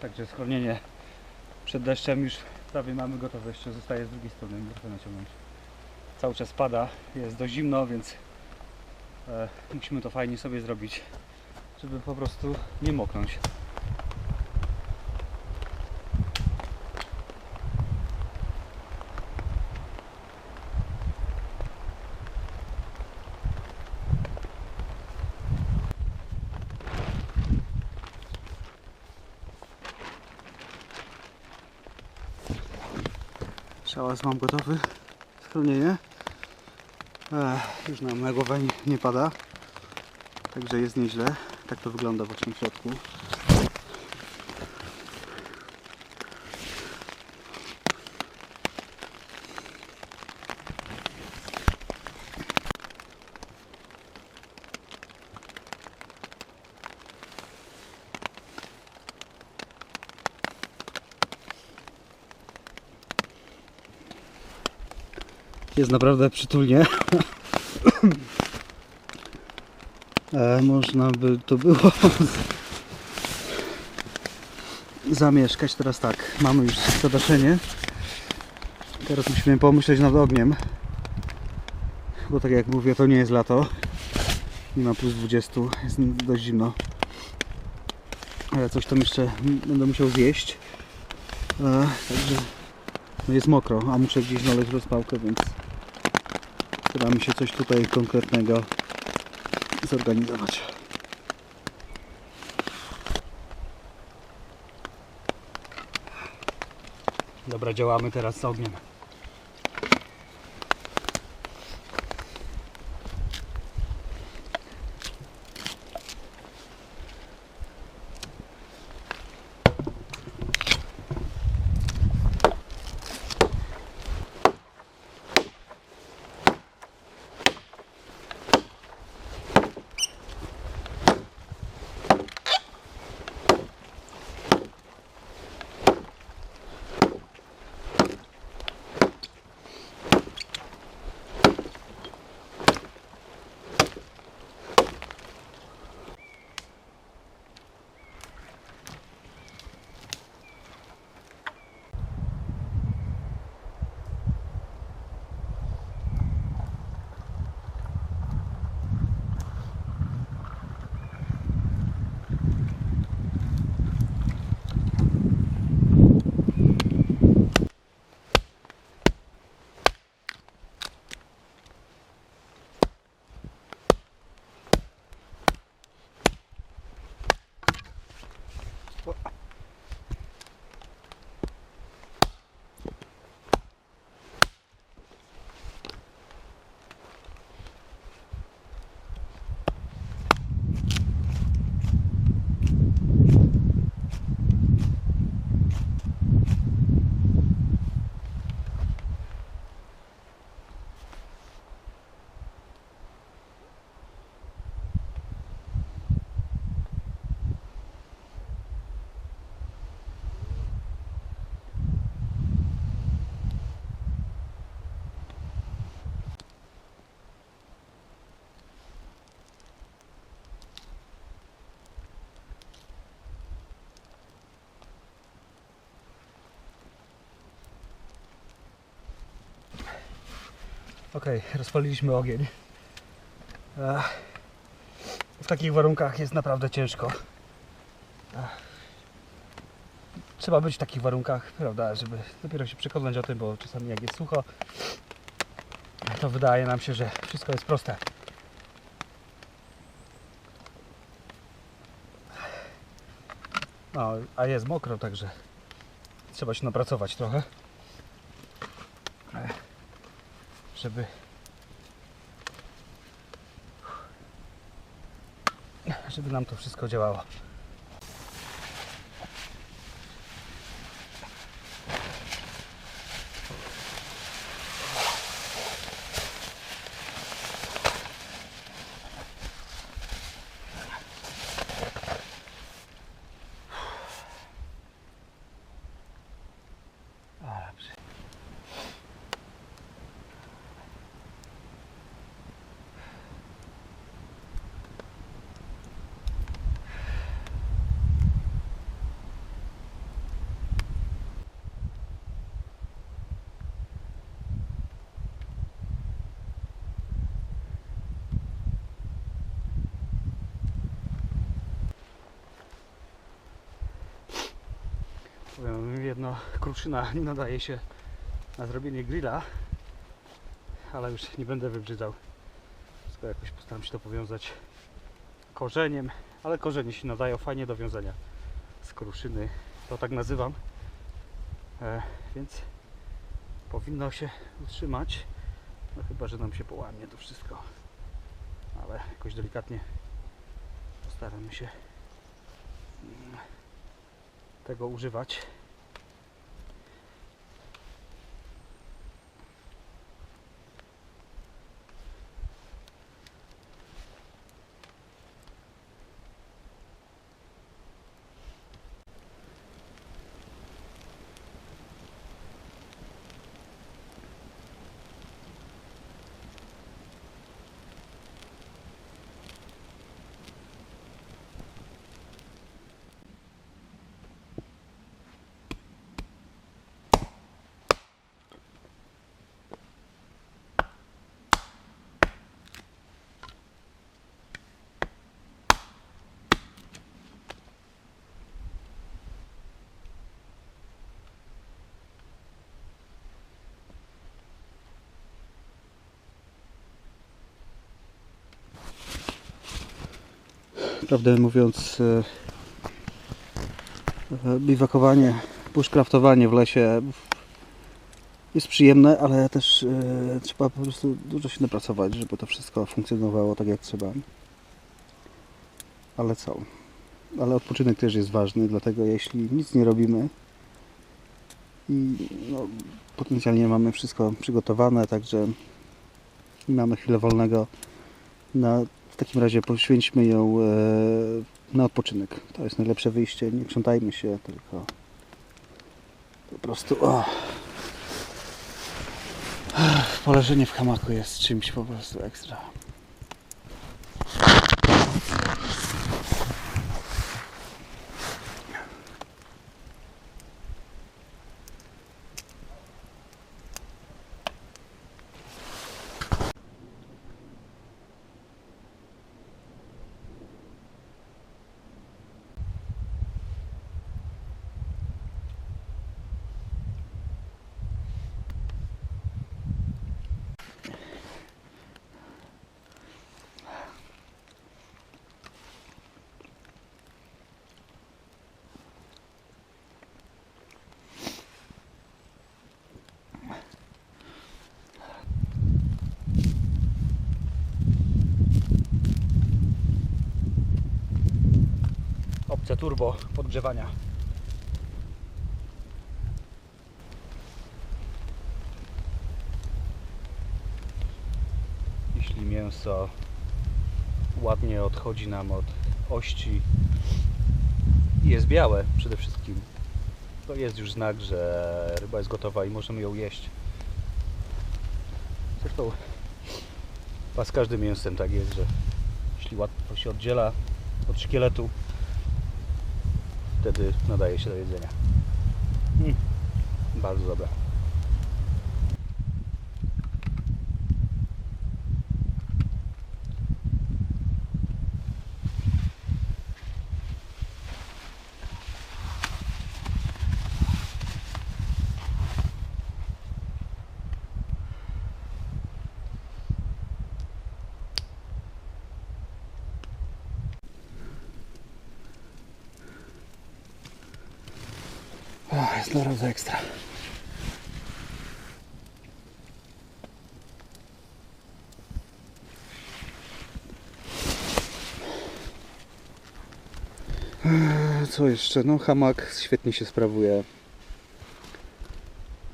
Także schronienie przed deszczem już prawie mamy gotowe. Jeszcze zostaje z drugiej strony trochę naciągnąć. Cały czas pada, jest dość zimno, więc e, musimy to fajnie sobie zrobić, żeby po prostu nie moknąć. Szałas mam gotowy. Schronienie. Ech, już na głowę nie, nie pada. Także jest nieźle. Tak to wygląda właśnie w środku. Jest naprawdę przytulnie. E, można by to było zamieszkać. Teraz tak, mamy już zadaszenie. Teraz musimy pomyśleć nad ogniem. Bo tak jak mówię, to nie jest lato. Nie ma plus 20, jest dość zimno. Ale coś tam jeszcze będę musiał zjeść. E, także jest mokro, a muszę gdzieś znaleźć rozpałkę, więc Mi się coś tutaj konkretnego zorganizować. Dobra, działamy teraz z ogniem. Ok, rozpaliliśmy ogień. W takich warunkach jest naprawdę ciężko. Trzeba być w takich warunkach, prawda, żeby dopiero się przekonać o tym, bo czasami jak jest sucho, to wydaje nam się, że wszystko jest proste. No, a jest mokro, także trzeba się napracować trochę. Ech, Żeby żeby nam to wszystko działało. A, dobrze. Powiem jedno, kruszyna nie nadaje się na zrobienie grilla, ale już nie będę wybrzydzał. Wszystko jakoś postaram się to powiązać korzeniem, ale korzenie się nadają fajnie do wiązania z kruszyny, to tak nazywam. E, więc powinno się utrzymać, no chyba, że nam się połamie to wszystko, ale jakoś delikatnie postaramy się mm, tego używać. Prawdę mówiąc, e, biwakowanie, bushcraftowanie w lesie jest przyjemne, ale też e, trzeba po prostu dużo się napracować, żeby to wszystko funkcjonowało tak jak trzeba. Ale co? Ale odpoczynek też jest ważny, dlatego jeśli nic nie robimy i no, potencjalnie mamy wszystko przygotowane, także mamy chwilę wolnego, na, w takim razie poświęćmy ją e, na odpoczynek. To jest najlepsze wyjście. Nie krzątajmy się, tylko po prostu o. Poleżenie w hamaku jest czymś po prostu ekstra. Turbo podgrzewania. Jeśli mięso ładnie odchodzi nam od ości i jest białe przede wszystkim, to jest już znak, że ryba jest gotowa i możemy ją jeść. Zresztą chyba z każdym mięsem tak jest, że jeśli łatwo się oddziela od szkieletu, wtedy nadaje się do jedzenia. Mm, bardzo dobre. Naprawdę ekstra. Eee, Co jeszcze? No hamak świetnie się sprawuje.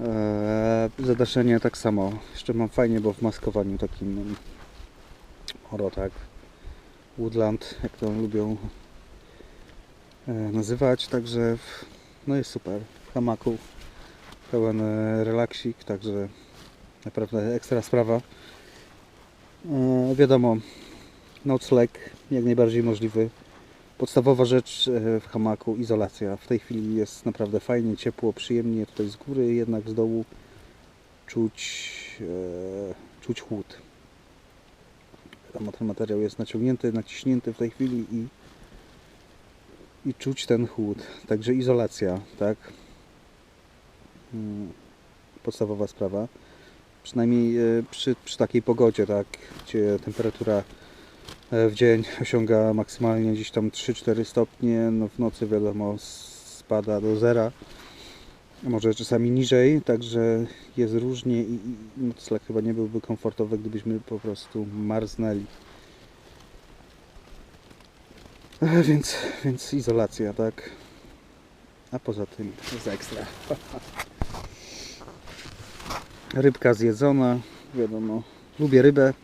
Eee, zadaszenie tak samo. Jeszcze mam fajnie, bo w maskowaniu takim oro tak. Woodland, jak to lubią e, nazywać, także no jest super. Hamaku pełen e, relaksik, także naprawdę ekstra sprawa. E, wiadomo, nocleg jak najbardziej możliwy. Podstawowa rzecz e, w hamaku izolacja. W tej chwili jest naprawdę fajnie, ciepło, przyjemnie tutaj z góry, jednak z dołu czuć, e, czuć chłód. Wiadomo, ten materiał jest naciągnięty, naciśnięty w tej chwili i i czuć ten chłód. Także izolacja, tak? Mm, Podstawowa sprawa. Przynajmniej e, przy, przy takiej pogodzie, tak, gdzie temperatura e, w dzień osiąga maksymalnie gdzieś tam 3-4 stopnie, no w nocy wiadomo spada do zera, może czasami niżej, także jest różnie i i nocleg chyba nie byłby komfortowy, gdybyśmy po prostu marznęli. E, Więc, więc izolacja, tak. A poza tym jest ekstra. Rybka zjedzona, wiadomo, lubię rybę,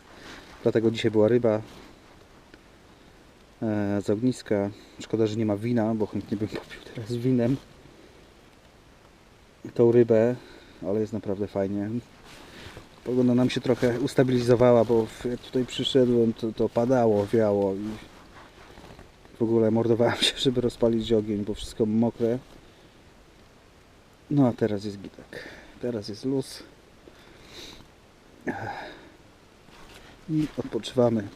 dlatego dzisiaj była ryba e, z ogniska. Szkoda, że nie ma wina, bo chętnie bym popił teraz winem tą rybę, ale jest naprawdę fajnie. Pogoda nam się trochę ustabilizowała, bo jak tutaj przyszedłem, to, to padało, wiało i w ogóle mordowałem się, żeby rozpalić ogień, bo wszystko mokre. No a teraz jest gitek. Teraz jest luz. I odpoczywamy.